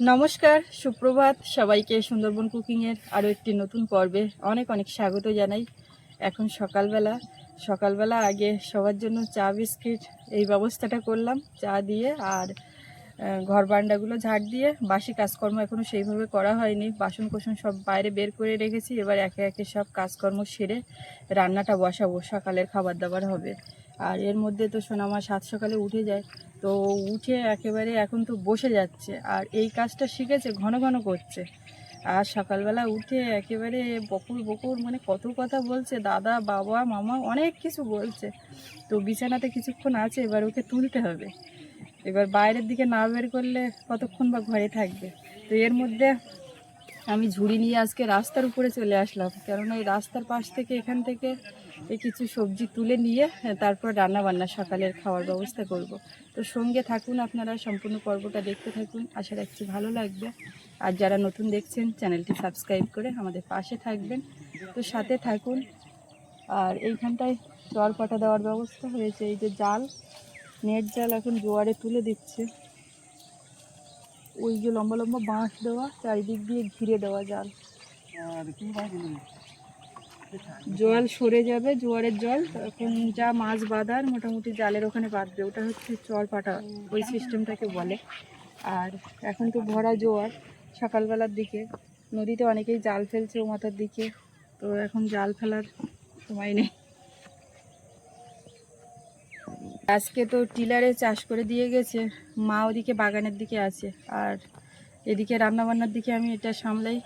নমস্কার, সুপ্রভাত। সবাইকে সুন্দরবন কুকিংয়ের আরও একটি নতুন পর্বে অনেক অনেক স্বাগত জানাই। এখন সকালবেলা সকালবেলা আগে সবার জন্য চা, বিস্কিট এই ব্যবস্থাটা করলাম, চা দিয়ে আর ঘর বারান্দাগুলো ঝাড় দিয়ে। বাসি কাজকর্ম এখনও সেইভাবে করা হয়নি। বাসন কোসন সব বাইরে বের করে রেখেছি। এবার একে একে সব কাজকর্ম সেরে রান্নাটা বসাবো। সকালের খাবার দাবার হবে। আর এর মধ্যে তো সোনামা সাত সকালে উঠে যায়, তো উঠে একেবারে এখন তো বসে যাচ্ছে। আর এই কাজটা শিখেছে, ঘন ঘন করছে। আর সকালবেলা উঠে একেবারে বকুর বকুর মানে কত কথা বলছে, দাদা, বাবা, মামা, অনেক কিছু বলছে। তো বিছানাতে কিছুক্ষণ আছে, এবার ওকে তুলতে হবে। এবার বাইরের দিকে না বের করলে কতক্ষণ বা ঘরে থাকবে? তো এর মধ্যে আমি ঝুড়ি নিয়ে আজকে রাস্তার উপরে চলে আসলাম। কেননা এই রাস্তার পাশ থেকে এখান থেকে এই কিছু সবজি তুলে নিয়ে হ্যাঁ, তারপর রান্না বান্না সকালের খাওয়ার ব্যবস্থা করব। তো সঙ্গে থাকুন আপনারা সম্পূর্ণ পর্বটা দেখতে থাকুন। আশা রাখছি ভালো লাগবে। আর যারা নতুন দেখছেন চ্যানেলটি সাবস্ক্রাইব করে আমাদের পাশে থাকবেন। তো সাথে থাকুন। আর এইখানটায় জল পাটা দেওয়ার ব্যবস্থা হয়েছে। এই যে জাল নেট জাল এখন জোয়ারে তুলে দিচ্ছে। ওই যে লম্বা লম্বা বাঁশ দেওয়া চারিদিক দিয়ে ঘিরে দেওয়া জাল। জল সরে যাবে, জোয়ারের জল। তখন যা মাছ বাঁধার, মোটামুটি জালের ওখানে বাঁধবে। ওটা হচ্ছে চর পাটা ওই সিস্টেমটাকে বলে। আর এখন তো ভরা জোয়ার সকালবেলার দিকে। নদীতে অনেকেই জাল ফেলছে ও মাথার দিকে। তো এখন জাল ফেলার সময় নেই। আজকে তো টিলারে চাষ করে দিয়ে গেছে। মা ওদিকে বাগানের দিকে আছে। আর এদিকে রান্নাবান্নার দিকে আমি এটা সামলাই।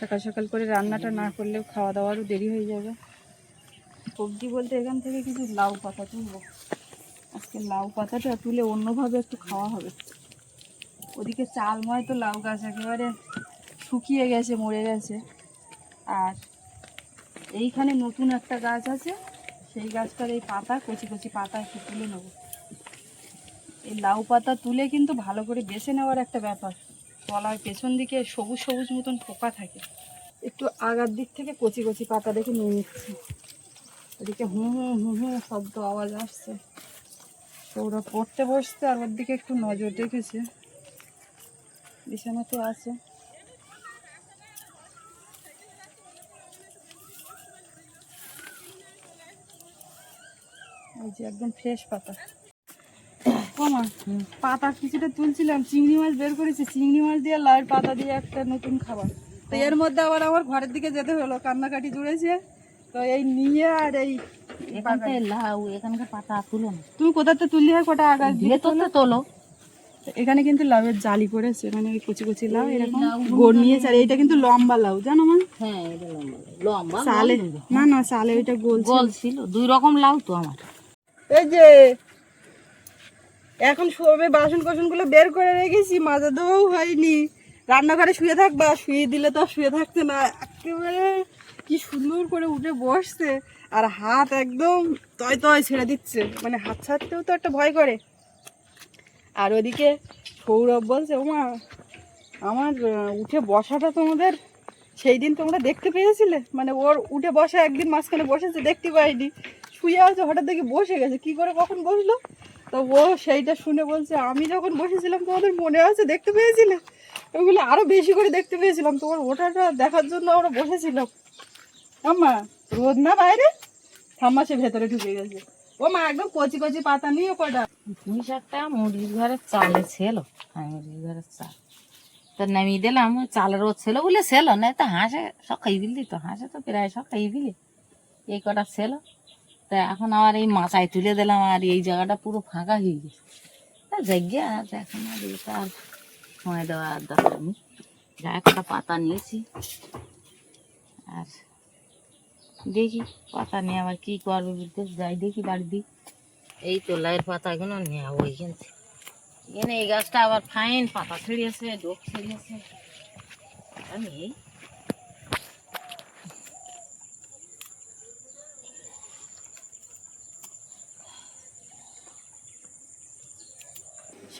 সকাল সকাল করে রান্নাটা না করলেও খাওয়া দাওয়ারও দেরি হয়ে যাবে। সবজি বলতে এখান থেকে কিছু লাউ পাতা তুলবো। আজকে লাউ পাতাটা তুলে অন্যভাবে একটু খাওয়া হবে। ওদিকে চালময় তো লাউ গাছ একেবারে শুকিয়ে গেছে, মরে গেছে। আর এইখানে নতুন একটা গাছ আছে, সেই গাছটার এই পাতা কচি কচি পাতা একটু তুলে নেব। এই লাউ পাতা তুলে কিন্তু ভালো করে বেছে নেওয়ার একটা ব্যাপার। তলার পেছন দিকে সবুজ সবুজ মতন পোকা থাকে। একটু আগার দিক থেকে কচি কচি পাতা দেখে নিয়ে নিচ্ছি। ওদিকে হুম হুম হু হু শব্দ আওয়াজ আসছে। তো ওরা পড়তে বসতে আর ওর দিকে একটু নজর রেখেছে বিছানাতে আছে। এই যে একদম ফ্রেশ পাতা। ওমা পাতা কিছুটা তুলছিলাম চিংড়ি মাছ বের করেছি চিংড়ি মাছ দিয়ে লাউয়ের পাতা দিয়ে একটা নতুন খাবার। তো এর মধ্যে আবার আমার ঘরের দিকে যেতে হলো কান্নাকাটি জুড়েছে। তো এই নিয়ে আর এই লাউ এখানকার পাতা তুলো না। তুমি কোথাতে তুললি হয়? কটা দিকে ভেতর তো তোলো। এখানে কিন্তু লাউয়ের জালি পড়েছে মানে ওই কচি কচি লাউ এরকম গোড় নিয়েছে আর এইটা কিন্তু লম্বা লাউ জানো মা? হ্যাঁ এটা লম্বা লম্বা সালে না না সালে ওইটা গোল। গোল ছিল। দুই রকম লাউ তো আমার। এই যে এখন সবে বাসন কোসনগুলো বের করে রেখেছি মাজা দেওয়াও হয়নি। রান্নাঘরে শুয়ে থাকবা, শুয়ে দিলে তো শুয়ে থাকতে না। একেবারে কি সুন্দর করে উঠে বসছে। আর হাত একদম তয় তয় ছেড়ে দিচ্ছে। মানে হাত ছাড়তেও তো একটা ভয় করে। আর ওদিকে সৌরভ বলছে, ওমা, আমার উঠে বসাটা তোমাদের সেই দিন তোমরা দেখতে পেয়েছিলে? মানে ওর উঠে বসা একদিন মাঝখানে বসেছে, দেখতে পাইনি। শুয়ে আছে, হঠাৎ দেখি বসে গেছে। কি করে কখন বসল? তো ও সেইটা শুনে বলছে, আমি যখন বসেছিলাম, তোমাদের মনে আছে? দেখতে পেয়েছিলে? ওগুলো আরও বেশি করে দেখতে পেয়েছিলাম। তোমার ওটাটা দেখার জন্য আমরা বসেছিলাম। আম্মা, রোদ না বাইরে? ঠাম্মা সে ভেতরে ঢুকে গেছে। ও মা, একদম কচি কচি পাতা নিয়ে কটা। পুঁই শাকটা মুরগির ঘরের চালে ছিল। হ্যাঁ মুরগির ঘরের চাল। তো নামিয়ে দিলাম চালের ও ছিল বলে ছিল, না তো হাঁসে সব খাই দিলি তো, হাঁসে তো প্রায় সব খাই দিলি। এই কটা ছিল। তা এখন আবার এই মাচায় তুলে দিলাম আর এই জায়গাটা পুরো ফাঁকা হয়ে গেছে। এখন আর এটা আর সময় দেওয়া দরকার নেই। একটা পাতা নিয়েছি। আর দেখি পাতা নিয়ে আবার কি করবে বুঝতে যাই দেখি বাড়ি দিই এই তো লাইয়ের পাতাগুলো নেওয়া ওইখান থেকে। এখানে এই গাছটা আবার ফাইন পাতা ছেড়িয়েছে ডোক ছেড়িয়েছে আমি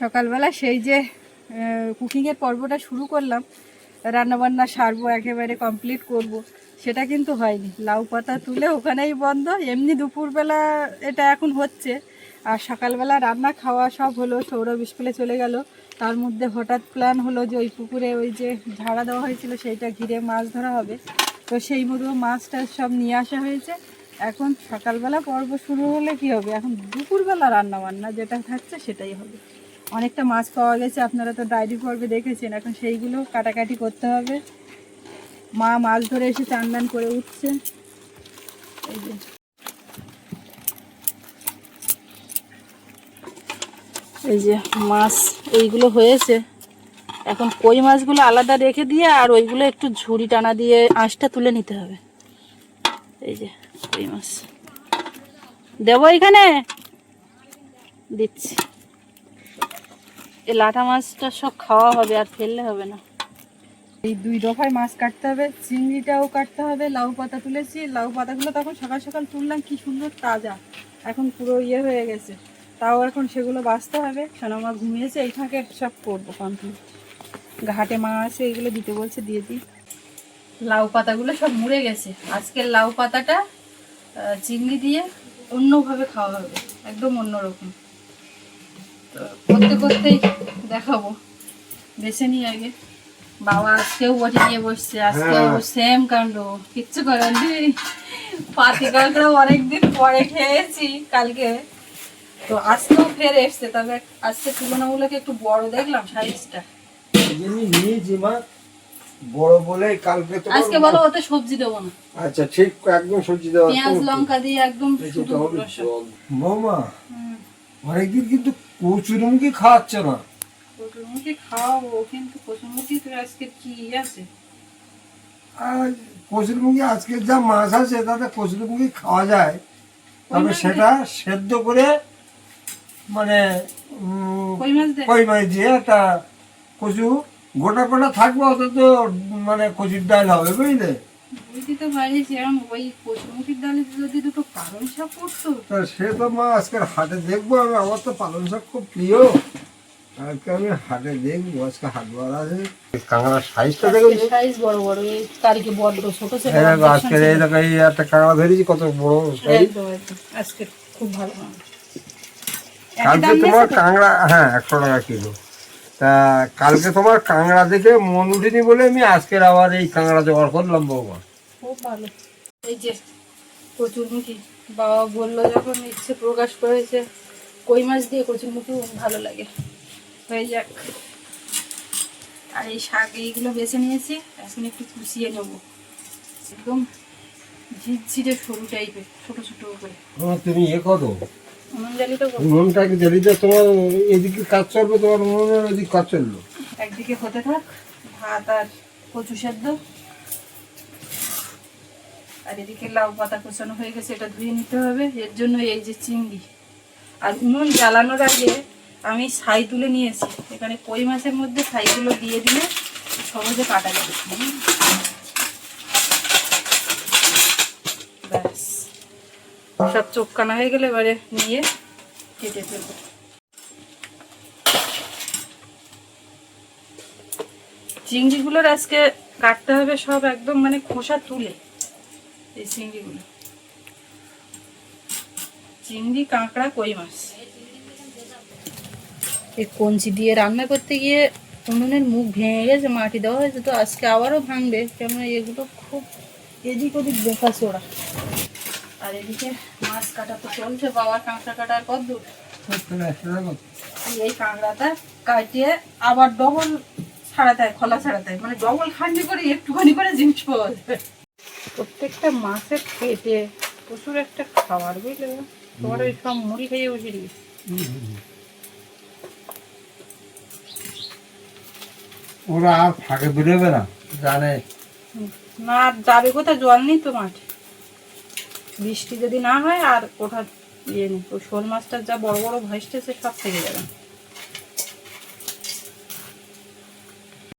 সকালবেলা সেই যে কুকিংয়ের পর্বটা শুরু করলাম, রান্নাবান্না সারবো, একেবারে কমপ্লিট করব। সেটা কিন্তু হয়নি। লাউ পাতা তুলে ওখানেই বন্ধ, এমনি দুপুরবেলা এটা এখন হচ্ছে। আর সকালবেলা রান্না খাওয়া সব হলো, সৌরভ স্কুলে চলে গেল। তার মধ্যে হঠাৎ প্ল্যান হলো যে ওই পুকুরে ওই যে ঝাড়া দেওয়া হয়েছিল, সেইটা ঘিরে মাছ ধরা হবে। তো সেই মতো মাছটা সব নিয়ে আসা হয়েছে। এখন সকালবেলা পর্ব শুরু হলে কি হবে? এখন দুপুরবেলা রান্না বান্না যেটা থাকছে সেটাই হবে। অনেকটা মাছ পাওয়া গেছে, আপনারা তো ডায়েরি পর্বে দেখেছেন। এখন সেইগুলো কাটাকাটি করতে হবে। মা মাছ ধরে এসে চান করে উঠছে। এই যে। এই যে মাছ, এইগুলো হয়েছে। এখন কই মাছগুলো আলাদা রেখে দিয়ে আর ওইগুলো একটু ঝুড়ি টানা দিয়ে আঁশটা তুলে নিতে হবে। এই যে কই মাছ। দেবো এখানে? দিচ্ছি। এই লাটা মাছটা সব খাওয়া হবে আর ফেললে হবে না। এই দুই দফায় মাছ কাটতে হবে, চিংড়িটাও কাটতে হবে, লাউ পাতা তুলেছি। লাউ পাতাগুলো তখন সকাল সকাল তুললাম, কি সুন্দর তাজা। এখন পুরো ইয়ে হয়ে গেছে। তাও এখন সেগুলো বাঁচতে হবে। সোনামা ঘুমিয়েছে, এই ফাঁকে সব করব কমপ্লিট ঘাটে মা আছে, এগুলো দিতে বলছে, দিয়ে দিই। লাউ পাতাগুলো সব মুড়ে গেছে। আজকের লাউ পাতাটা চিংড়ি দিয়ে অন্যভাবে খাওয়া হবে, একদম অন্যরকম। করতে করতেই দেখাবো। বেছে নিই আগে। বাবা আজকেও বটি নিয়ে বসছে আজকেও সেম কাণ্ড। কিচ্ছু করার নেই। পাতি কাঁকড়া অনেকদিন পরে খেয়েছি কালকে। তো আজকেও ফের এসছে। তবে আজকে তুলনামূলক একটু বড় দেখলাম সাইজটা। আমি নিয়েছি মা। বড় বলে কালকে তো আজকে বলো ওতে সবজি দেবো না। আচ্ছা ঠিক একদম সবজি দেওয়া পেঁয়াজ লঙ্কা দিয়ে একদম শুধু রসুন। বৌমা হুম, অনেকদিন কিন্তু কচুরমুখী খাওয়াচ্ছে না কচুরমুখী খাওয়াবো কিন্তু কচুরমুখী আজকে কি আছে? কচুরমুখী আজকে যা মাছ আছে তাতে কচুরমুখী খাওয়া যায়। তবে সেটা সেদ্ধ করে মানে কই মাছ দিয়ে? একটা কচু গোটা গোটা থাকবে অত তো মানে কচুর ডাল হবে বুঝলে? বুঝতে তো পারিস এরকম ওই কচুরমুখীর ডালে যদি দুটো পালং শাক করতো সে তো মা আজকের হাটে দেখব আমি আমার তো পালং শাক খুব প্রিয়। আজকে আমি হাটে দেখব আজকে হাট বার আছে। কাঁকড়ার সাইজটা দেখো সাইজ বড় বড় এই কালকে বড্ড ছোট ছিল এই এই দেখো এই একটা কাঁকড়া ধরেছি কত বড় আজকে খুব ভালো। কালকে তোমার কাঁকড়া হ্যাঁ একশো টাকা কিলো। তা কালকে তোমার কাঁকড়া দেখে মন উঠেনি বলে আমি আজকের আবার এই কাঁকড়া জোগাড় করলাম বৌমা। খুব ভালো। এই যে কচুরমুখী বাবা বলল যখন ইচ্ছে প্রকাশ করেছে কই মাছ দিয়ে কচুরমুখী ভালো লাগে। হয়ে যাক। আর এই শাক এইগুলো বেছে নিয়েছি এখন একটু কুচিয়ে নেব। একদম ঝিরঝিরে সরু টাইপের ছোট ছোট করে। তুমি এ করো উনুনটাকে জ্বালিতে তোমার এদিকে কাজ চলবে তোমার উনুনের ওদিকে কাজ চলল একদিকে হতে থাক ভাত আর কচু সেদ্ধ আর এদিকে লাউ পাতা কোচানো হয়ে গেছে এটা ধুয়ে নিতে হবে। এর জন্য এই যে চিংড়ি। আর উনুন জ্বালানোর আগে আমি ছাই তুলে নিয়েছি। এখানে কই মাছের মধ্যে ছাইগুলো দিয়ে দিলে সহজে কাটা যাবে হুম। ব্যাস সব চোখ কানা হয়ে গেলে, এবারে নিয়ে কেটে ফেলব। চিংড়িগুলোর আজকে কাটতে হবে সব একদম মানে খোসা তুলে, এই চিংড়িগুলো। চিংড়ি, কাঁকড়া, কই মাছ? এই কঞ্চি দিয়ে রান্না করতে গিয়ে উনুনের মুখ ভেঙে গেছে, মাটি দেওয়া হয়েছে, তো আজকে আবারও ভাঙবে। কেননা এগুলো খুব এদিক ওদিক দেখা চোরা আর এদিকে মাছ কাটা তো চলছে বাবার কাঁকড়া কাটার কত দূর এই কাঁকড়াটা কাটিয়ে আবার ডবল ছাড়াতে হয় খোলা ছাড়াতে হয় মানে ডবল খান্ডি করে একটুখানি করে জিনিস পাওয়া যায়। প্রত্যেকটা মাছের পেটে প্রচুর একটা খাবার বুঝলে? তোমার ওই সব মুড়ি খেয়ে বসে দিয়েছি ওরা আর ফাঁকে বেরোবে না। জানে। না যাবে কোথায়? জল নেই তো মাঠে। বৃষ্টি যদি না হয় আর কোথাও ইয়ে নেই। ওই শোল মাছটার যা বড় বড় ভয়েসটা সে সব থেকে যাবে।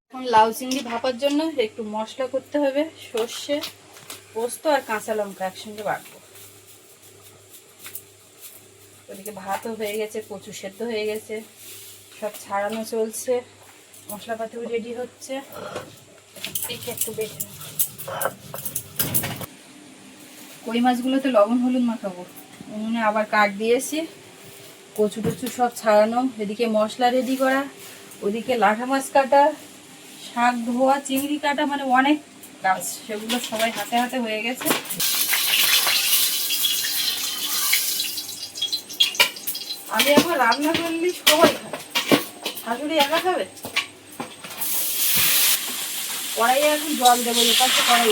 এখন লাউ চিংড়ি ভাপার জন্য একটু মশলা করতে হবে, সর্ষে, পোস্ত আর কাঁচা লঙ্কা একসঙ্গে বাটবো। ওদিকে ভাতও হয়ে গেছে, কচু সেদ্ধ হয়ে গেছে, সব ছাড়ানো চলছে, মশলাপাতিও রেডি হচ্ছে। একটু নেব। কই মাছগুলোতে লবণ, হলুদ মাখাবো। উনুনে আবার কাঠ দিয়েছি কচু টচু সব ছাড়ানো। এদিকে মশলা রেডি করা, ওদিকে লাঠা মাছ কাটা, শাক, ধোয়া, চিংড়ি কাটা মানে অনেক কাজ। সেগুলো সবাই হাতে হাতে হয়ে গেছে। আমি এখন রান্না করলে সবাই খাবে। শাশুড়ি একা খাবে? কড়াইয়ে এখন জল দেবো এ পাশে কড়াই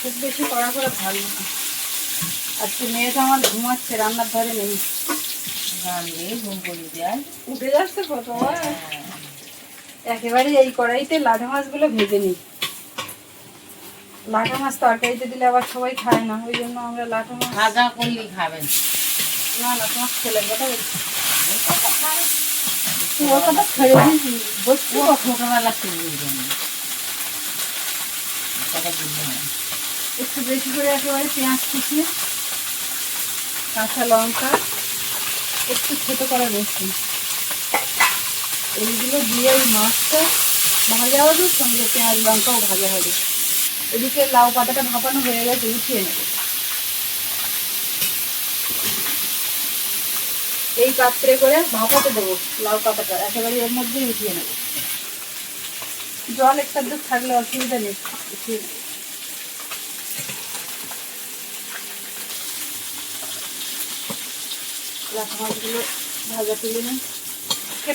খুব বেশি কড়া করে ভালো না। আজকে মেয়েটা আমার ঘুমাচ্ছে রান্নার ধারে নেই। গান দিয়ে। ঘুম উঠে যাচ্ছে কতবার। একেবারে এই কড়াইতে লাঠা মাছগুলো ভেজে নিই। লাঠা মাছ তরকারিতে দিলে আবার সবাই খায় না ওই জন্য আমরা লাঠা মাছ ভাজা করলেই খাবেন না। না তোমার ছেলের কথা বলছি। ওর কথা ছেড়ে দিয়েছি বসছি ছোটবেলা বুঝবেন কথা বুঝবে না একটু বেশি করে একেবারে পেঁয়াজ কুচিয়ে, কাঁচা লঙ্কা, একটু ছোটো করা রসুন। এইগুলো দিয়ে ওই মাছটা ভাজা হবে, সঙ্গে পেঁয়াজ লঙ্কাও ভাজা হবে। এদিকে লাউ পাতাটা ভাপানো হয়ে গেছে, উঠিয়ে নেব। এই পাত্রে করে ভাপাতে দেবো লাউ পাতাটা, একেবারে এর মধ্যেই উঠিয়ে নেব। জল একটা থাকলে অসুবিধা নেই, উঠিয়ে নেব। লাঠা মাছগুলো ভাজা তুলে নিই।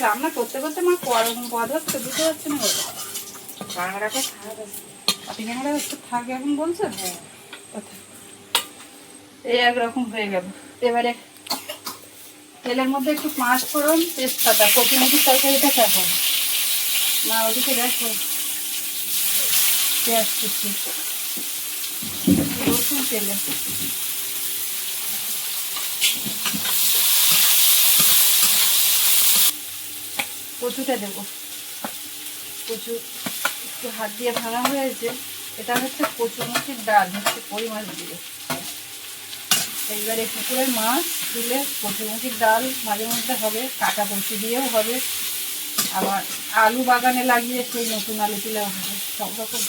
রান্না করতে করতে আমার করম পদ হচ্ছে বুঝতে পারছি না বলো কাঁকড়াটা খাওয়া আপনি একটু থাকে এখন বলছেন? হ্যাঁ। কথা। এই একরকম হয়ে গেল। এবারে তেলের মধ্যে একটু পাঁচ ফোড়ন তেজপাতা কপিমুখি তরকারিটা কেমন না ওদিকে দেখো পেঁয়াজ কুচি রসুন তেলে। কচুটা দেবো। কচু একটু হাত দিয়ে ভাঙা হয়েছে। এটা হচ্ছে কচুমুখির ডাল, হচ্ছে কই মাছ দিয়ে এইবারে পুকুরের মাছ তুলে কচুমুখির ডাল মাঝে মধ্যে হবে, কাঁচা কচু দিয়েও হবে। আবার আলু বাগানে লাগিয়ে সেই নতুন আলু তুলেও হবে, সব রকম।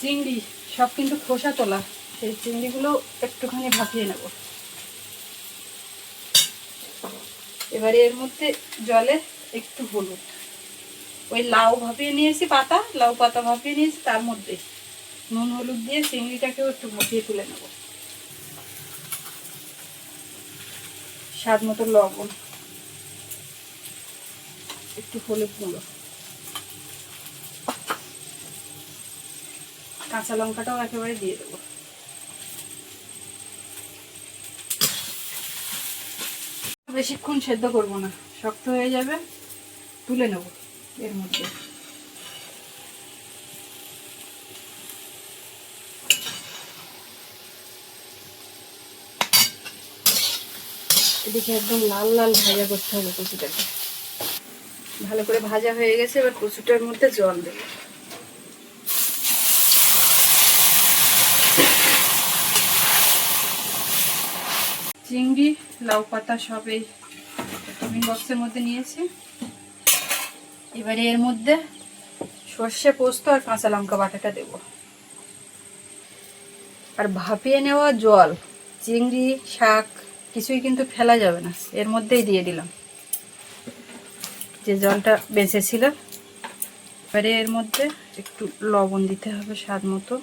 চিংড়ি, সব কিন্তু খোসা তোলা। সেই চিংড়িগুলো একটুখানি ভাপিয়ে নেব। এবারে এর মধ্যে জলে একটু হলুদ। ওই লাউ ভাপিয়ে নিয়েছি পাতা, লাউ পাতা ভাপিয়ে নিয়েছি, তার মধ্যে নুন, হলুদ দিয়ে চিংড়িটাকেও একটু ভাপিয়ে তুলে নেব। স্বাদ মতো লবণ, একটু হলুদ গুঁড়ো। কাঁচা লঙ্কাটাও একেবারে দিয়ে দেবো। বেশিক্ষণ সেদ্ধ করব না। শক্ত হয়ে যাবে, তুলে নেব এর মধ্যে। এদিকে একদম লাল লাল ভাজা করতে হবে কচুটাকে। ভালো করে ভাজা হয়ে গেছে, এবার কচুটার মধ্যে জল দেবো। চিংড়ি লাউ পাতা সব টিফিন বক্সের মধ্যে নিয়েছি। এবারে এর মধ্যে সর্ষে পোস্ত আর কাঁচা লঙ্কা বাটাটা দেব। আর ভাপিয়ে নেওয়া জল, চিংড়ি, শাক কিছুই কিন্তু ফেলা যাবে না, এর মধ্যেই দিয়ে দিলাম। যে জলটা বেঁচেছিল, এবারে এর মধ্যে একটু লবণ দিতে হবে স্বাদ মতো।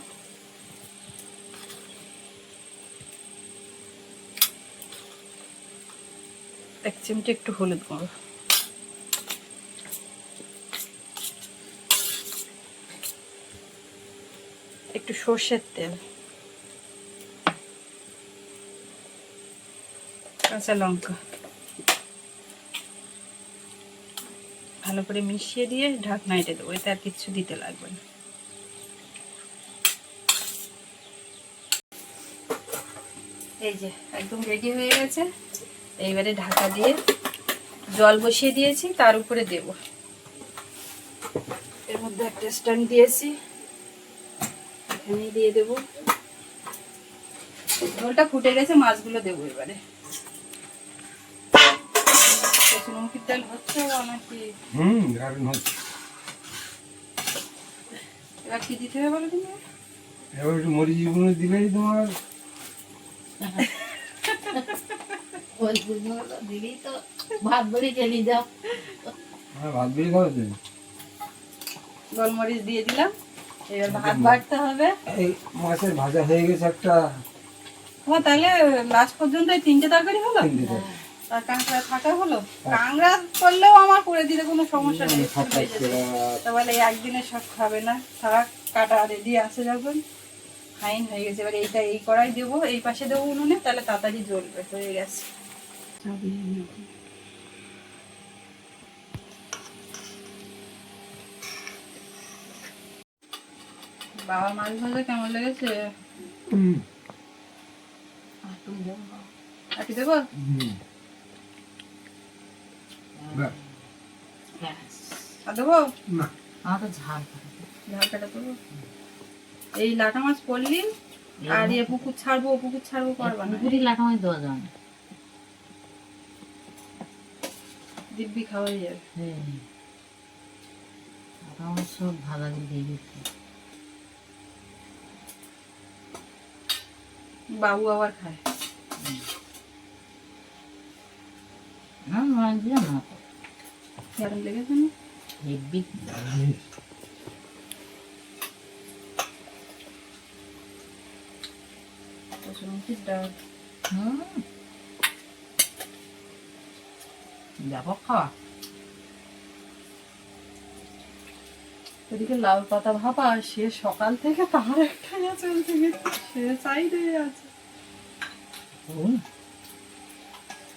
এক চিমটি একটু হলুদ গুঁড়ো। একটু সর্ষের তেল। কাঁচা লঙ্কা। ভালো করে মিশিয়ে দিয়ে ঢাকনা এটে দেবো, এতে আর কিছু দিতে লাগবে না। এই যে, একদম রেডি হয়ে গেছে। এইবারে ঢাকা দিয়ে জল বসিয়ে দিয়েছি তার উপরে দেব। এর মধ্যে একটা স্ট্যান্ড দিয়েছি এখানেই দিয়ে দেব। ঝোলটা ফুটে গেছে মাছগুলো দেবো এবারে। হচ্ছে নাকি? হুম দারুণ হচ্ছে। এবার কি দিতে হবে বলো তুমি? এবার একটু মরিচ গুঁড়ো দিলেই তোমার ওই গুলো দিলেই তো। ভাত বড়ি চলি যাও। হ্যাঁ ভাত বেরিয়ে খাবে তুমি গোলমরিচ দিয়ে দিলাম। এবার ভাত বাড়তে হবে। এই মাছের ভাজা হয়ে গেছে একটা। ও তাহলে লাস্ট পর্যন্ত তিনটে তরকারি হলো? আর কাঁকড়া থাকা হলো? কাঁকড়া করলেও আমার করে দিতে কোনো সমস্যা নেই ফুল হয়ে যেত। তাহলে একদিনে সব খাবে না থাক কাটা রেডি আছে যখন। ফাইন হয়ে গেছে এবার এইটা এই কড়াই দেবো এই পাশে দেবো উনুনে তাহলে তাড়াতাড়ি জ্বলবে হয়ে গেছে। বাবা মাছ ভাজা কেমন লেগেছে? হুম। দেবো হুম। ব্যাস। ব্যাস। আর দেবো? না। আমার ঝাল ঝাল কাটা দেবো। এই লাটা মাছ পড়লি আর ইয়ে পুকুর ছাড়বো পুকুর ছাড়বো করবা না। পুকুরি লাটা মাছ দেওয়া যাবে না। দিব্যি খাওয়াই যাবে হ্যাঁ। সব ভাজা দিয়ে বাবু আবার খায় না মাছ দিয়ে না তো। লেগেছে না হেব্বি। ডাল হুম। ব্যাপক খাওয়া। ওদিকে লাল পাতা ভাপা সে সকাল থেকে তার একটা চলছে কিন্তু সে সাইডে আছে।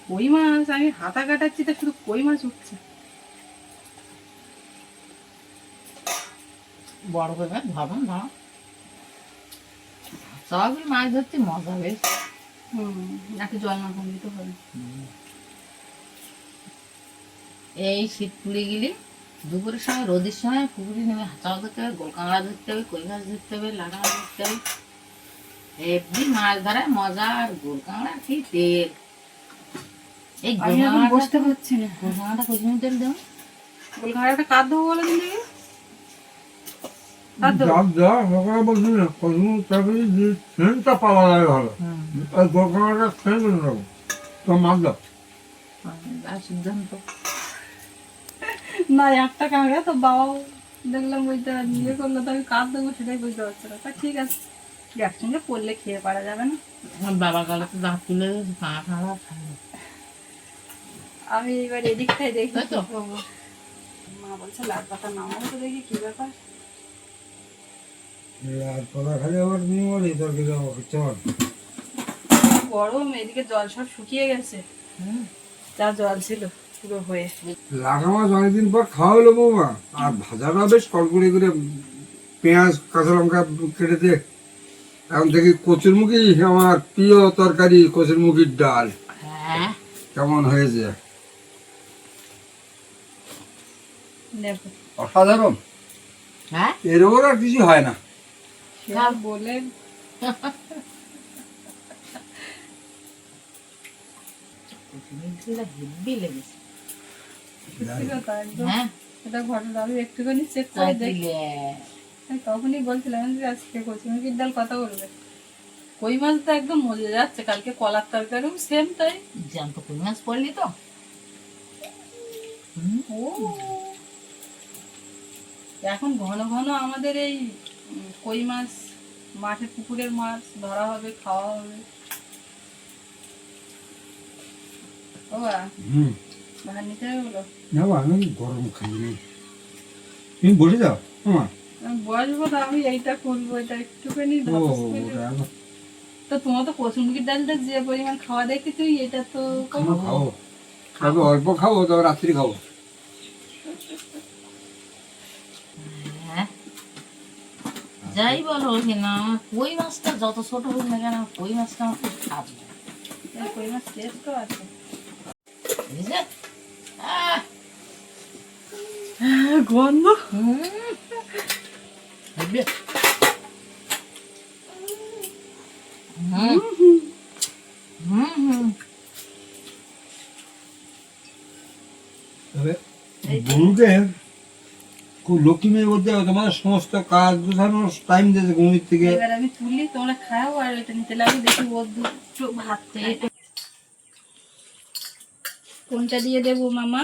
কই মাছ? আমি হাতা কাটাচ্ছি তা শুধু কই মাছ উঠছে? বড় করে ধরবেন না সবই মাছ ধরতে মজা বেশ। হুম নাকি জল না কম দিতে হবে এই শীত পুড়ে গেলে দুপুরের সময় রোদের সময় পুকুরে নেমে হাঁচাও ধরতে হবে গোল কাঁকড়া ধরতে হবে কই মাছ ধরতে হবে লাটা মাছ ধরতে হবে। এমনি মাছ ধরায় মজা আর গোল কাঁকড়া কি তেল। এই বসতে পারছি না। গোল কাঁকড়াটা কচুমি তেল দেবো? গোল ঘাড়াটা কাঁদ দেবো বলে পাওয়া যায় ভালো। সেন্ট তো মাছ দাও। সিদ্ধান্ত। না একটা কাঁকড়া তো বাবাও দেখলাম ওইটা ইয়ে করল তো আমি কাঁদ দেবো সেটাই বুঝতে পারছি না। তা ঠিক আছে একসঙ্গে পড়লে খেয়ে পারা যাবে না। আমার বাবা গালে তো দাঁত তুলে কাঁকড়া খায় আমি এবার এদিক থেকে দেখি তো? মা বলছে লাল পাতা নামাবো তো দেখি কি ব্যাপার। গরম এদিকে জল সব শুকিয়ে গেছে। যা জল ছিল। পুরো হয়ে লাগা মাছ অনেকদিন পর খাওয়া হলো বৌমা। আর ভাজাটা বেশ কড়কড়ি করে পেঁয়াজ কাঁচা লঙ্কা কেটে দিয়ে এখন দেখি কচুরমুখী আমার প্রিয় তরকারি কচুরমুখির ডাল। হ্যাঁ। কেমন হয়েছে? অসাধারণ। হ্যাঁ? এর ওপর আর কিছু হয় না। সে আর বলে হেব্বি লেগেছে। হ্যাঁ? এটা ঘটনা আমি একটুখানি চেক করে দেখি। তখনই বলছিলাম যে আজকে কচুমুখির ডাল কথা বলবে। কই মাছ তো একদম মজে যাচ্ছে কালকে কলার তরকারিও সেম তাই। জ্যান্ত কই মাছ পড়লি তো? ও। এখন ঘন ঘন আমাদের এই কই মাছ মাঠে পুকুরের মাছ ধরা হবে খাওয়া হবে। ও বা, হুম। আমি গরম খাই নি তুমি বসে যাও আমার বসবো তো আমি এইটা করব এটা একটুখানি তো তোমার তো ডালটা যে পরিমাণ খাওয়া দেখি তুই এটা তো খাব খাব তবে অল্প খাব তবে রাত্রি খাব। হ্যাঁ? যাই বলো কি না আমার কই মাছটা যত ছোট হোক না কেন কই মাছটা আমার খুব? খাব কই মাছ টেস্টও আছে। বুঝলে? গন্ধ গরুকে খুব লক্ষ্মী মেয়ে বলতে হবে তোমাদের সমস্ত কাজ গোছানোর টাইম দিয়েছে ঘুমির থেকে। এবার আমি তুলি তোমরা খাও আর এটা নিতে লাগো দেখি ও ভাত কোনটা দিয়ে দেবো মামা.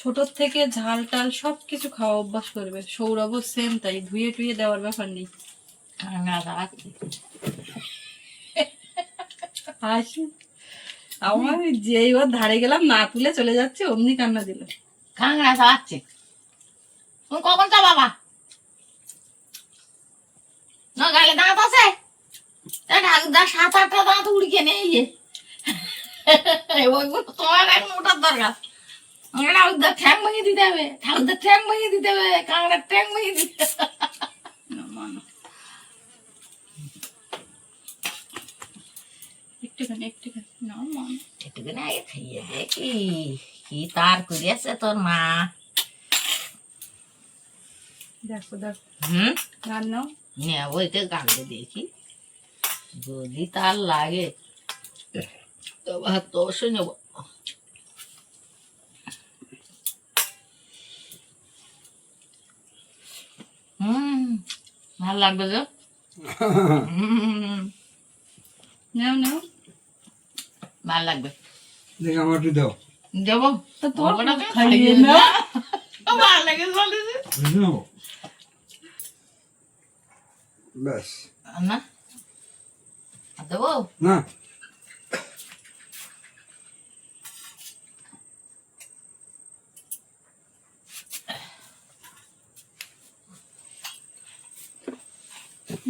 ছোটোর থেকে ঝাল টাল সব কিছু খাওয়া অভ্যাস করবে সৌরভও সেম তাই ধুয়ে টুয়ে দেওয়ার ব্যাপার নেই। হাসি আমার যেই ওর ধারে গেলাম না তুলে চলে যাচ্ছে অমনি কান্না দিল। কাঁকড়া চাচ্ছে তুমি কখন চা বাবা? না গালে দাঁত আছে? সাত আটটা দাঁত উড়িয়ে ইয়ে ওইগুলো তোমার এখন ওঠার দরকার। ঠাকুরদার ঠ্যাং ভেঙে দিতে হবে। ঠাকুরদার ঠ্যাং ভেঙে দিতে হবে। কাঁকড়ার ঠ্যাং ভেঙে দিতে। একটুখানি একটুখানি। একটুখানি আগে খাইয়ে দেখি কি তার করিয়াছে তোর মা? দেখো দেখো। হুম? গান নাও। নেব এটা দেখি। যদি তার লাগে তো তো অবশ্যই নেব। হুম ভালো লাগবে তো? হুম, নাও নাও। ভালো লাগবে দেখে আমার একটু দাও। দেবো? তো তোর ওটা তো খাইয়ে খাইয়ে না। না ভালো লাগে বলেছে বুঝে নেব ব্যাস। না আর দেবো? না।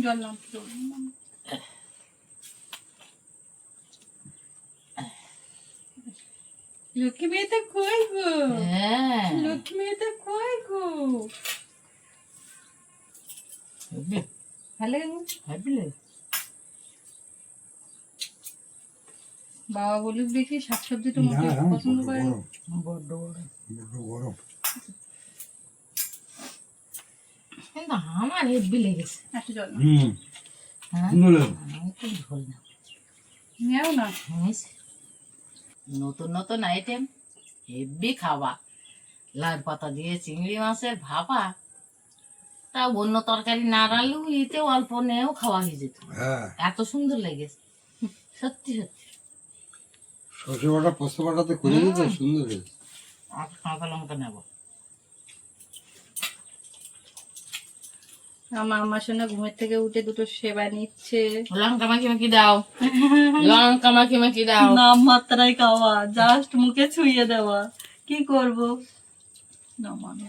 জল নাও জল নাও। লক্ষ্মী মেয়েতে কই গো? হ্যাঁ। লক্ষ্মী মেয়েতে কই গো? ভালো ভাবলে? বাবা বলুক দেখি শাকসবজি তো মোটে পছন্দ করে। গরম, বড্ড বড়। গরম কিন্তু আমার হেব্বি লেগেছে। একটু জল। হুম। হ্যাঁ ঝোল না। নেও। না হয়েছে নতুন নতুন আইটেম হেব্বি খাওয়া। লাল পাতা দিয়ে চিংড়ি মাছের ভাপা। তা অন্য তরকারি না রাখলেও এতে অল্প নেও খাওয়া হয়ে যেত। হ্যাঁ। এত সুন্দর লেগেছে। সত্যি সত্যি। শস্য বাটা পোস্ত বাটাতে করে দিতে সুন্দর হয়েছে। আর কাঁচা লঙ্কা নেব। আমার আমার সঙ্গে ঘুমের থেকে উঠে দুটো সেবা নিচ্ছে। লঙ্কা মাখি মাখি দাও। লঙ্কা মাখি মাখি দাও। নাম মাত্রায় খাওয়া জাস্ট মুখে ছুঁয়ে দেওয়া। কি করব? না মানে।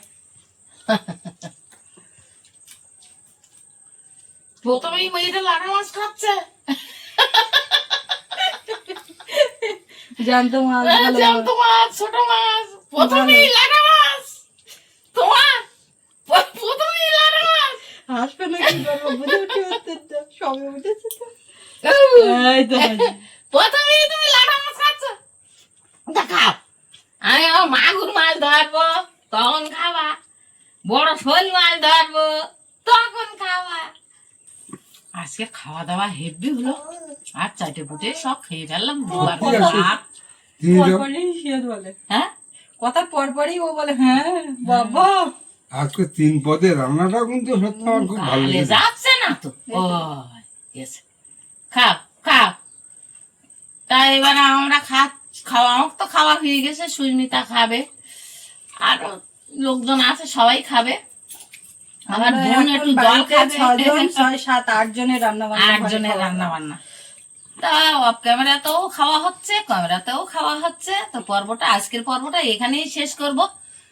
প্রথমেই মেয়েটা লাগা মাছ খাচ্ছে। জানতো মাছ ভালো জ্যান্ত মাছ। ছোট মাছ। প্রথমেই মাছ। তোমার প- প্রথমেই লাগা মাছ হাসবে না কি করব বুঝে উঠে উত্তরটা সবে উঠেছে তো এই তো প্রথমেই তুমি লাগা মাছ খাচ্ছ দেখাও আমি আমার মাগুর মাছ ধরবো তখন খাবা বড় শোল মাছ ধরবো তখন খাবা আজকে খাওয়া দাওয়া হেভি হলো আর চারটে পুটে সব খেয়ে ফেললাম দুবার করে ভাত পরপরই সে বলে হ্যাঁ কথা পরপরই ও বলে হ্যাঁ বাবা আজকে তিন পদে রান্নাটা কিন্তু সত্যি আমার খুব ভালো লেগেছে। যাচ্ছে না তো? ও খাও খাও তা এবারে আমরা খা খাওয়া আমার তো খাওয়া হয়ে গেছে সুস্মিতা খাবে। আর লোকজন আছে সবাই খাবে। আমার বোন একটু জল খাবে। ছয় সাত আট জনের রান্না বান্না আট জনের রান্না বান্না তা অফ ক্যামেরাতেও খাওয়া হচ্ছে ক্যামেরাতেও খাওয়া হচ্ছে। তো পর্বটা আজকের পর্বটা এখানেই শেষ করব।